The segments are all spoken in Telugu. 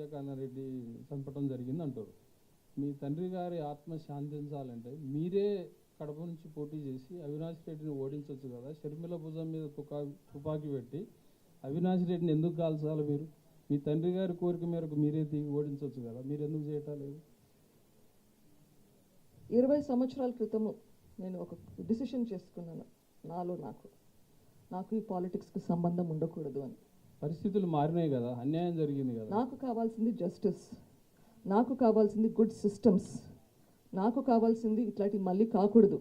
వివేకానంద రెడ్డి చంపటం జరిగింది అంటారు. మీ తండ్రి గారి ఆత్మ శాంతించాలంటే మీరే కడప నుంచి పోటీ చేసి అవినాష్ రెడ్డిని ఓడించవచ్చు కదా. షర్మిల భుజం మీద తుకా తుపాకీ పెట్టి అవినాష్ రెడ్డిని ఎందుకు కాల్చాలి మీరు? మీ తండ్రి గారి కోరిక మేరకు మీరే దిగి ఓడించవచ్చు కదా. మీరు ఎందుకు చేయటాలేదు ఇరవై సంవత్సరాల క్రితము నేను ఒక డిసిషన్ చేసుకున్నాను. నాలో నాకు నాకు ఈ పాలిటిక్స్కి సంబంధం ఉండకూడదు అని. పరిస్థితులు మారినాయి కదా అన్యాయం జరిగింది కదా. నాకు కావాల్సింది జస్టిస్ నాకు కావాల్సింది గుడ్ సిస్టమ్స్ నాకు కావాల్సింది ఇట్లాంటివి మళ్ళీ కాకూడదు.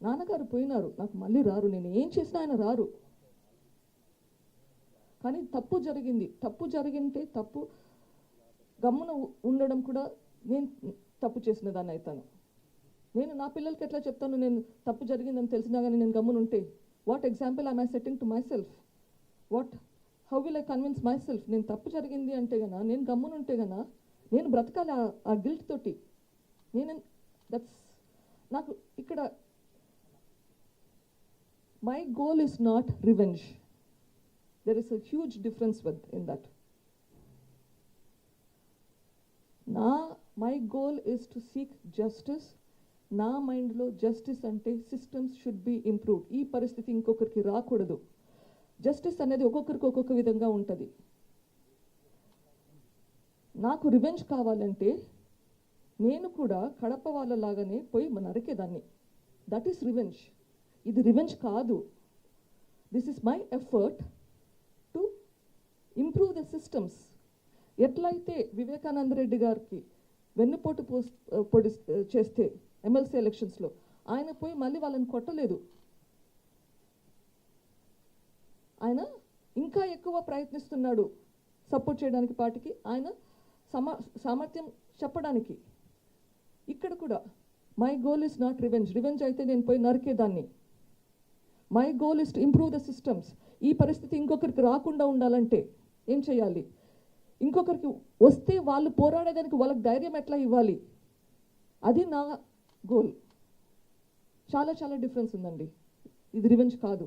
నాన్నగారు పోయినారు నాకు మళ్ళీ రారు నేను ఏం చేసినా ఆయన రారు. కానీ తప్పు జరిగింది తప్పు జరిగింటే తప్పు గమ్మున ఉండడం కూడా నేను తప్పు చేసిన దాన్ని అవుతాను నేను నా పిల్లలకి ఎట్లా చెప్తాను నేను తప్పు జరిగిందని తెలిసినా కానీ నేను గమ్మున ఉంటే what example I my setting to myself what how will I convince myself నేను తప్పు జరిగింది అంటే గనా నేను గమ్మునుంటే గనా నేను బ్రతకాలి ఆ- గిల్ట్ తోటి. నేను దట్స్ నాకు ఇక్కడ my goal is not revenge there is a huge difference within that నా my goal is to seek justice నా మైండ్లో జస్టిస్ అంటే సిస్టమ్స్ షుడ్ బి ఇంప్రూవ్డ్ ఈ పరిస్థితి ఇంకొకరికి రాకూడదు. జస్టిస్ అనేది ఒక్కొక్కరికి ఒక్కొక్క విధంగా ఉంటుంది. నాకు రివెంజ్ కావాలంటే నేను కూడా కడప వాళ్ళలాగానే పోయి నరికేదాన్ని. దట్ ఈస్ రివెంజ్ ఇది రివెంజ్ కాదు. This is my effort to improve the systems ఎట్లయితే వివేకానంద రెడ్డి గారికి వెన్నుపోటు పోస్ పొడి చేస్తే ఎమ్మెల్సీ ఎలక్షన్స్లో ఆయన పోయి మళ్ళీ వాళ్ళని కొట్టలేదు. ఆయన ఇంకా ఎక్కువ ప్రయత్నిస్తున్నాడు సపోర్ట్ చేయడానికి పార్టీకి ఆయన సమా సామర్థ్యం చెప్పడానికి. ఇక్కడ కూడా my goal is not revenge revenge అయితే నేను పోయి నరికేదాన్ని. My goal is to improve the systems ఈ పరిస్థితి ఇంకొకరికి రాకుండా ఉండాలంటే ఏం చేయాలి? ఇంకొకరికి వస్తే వాళ్ళు పోరాడేదానికి వాళ్ళకి ధైర్యం ఎట్లా ఇవ్వాలి? అది నా గోల్ చాలా చాలా డిఫరెన్స్ ఉందండి. ఇది రివెంజ్ కాదు.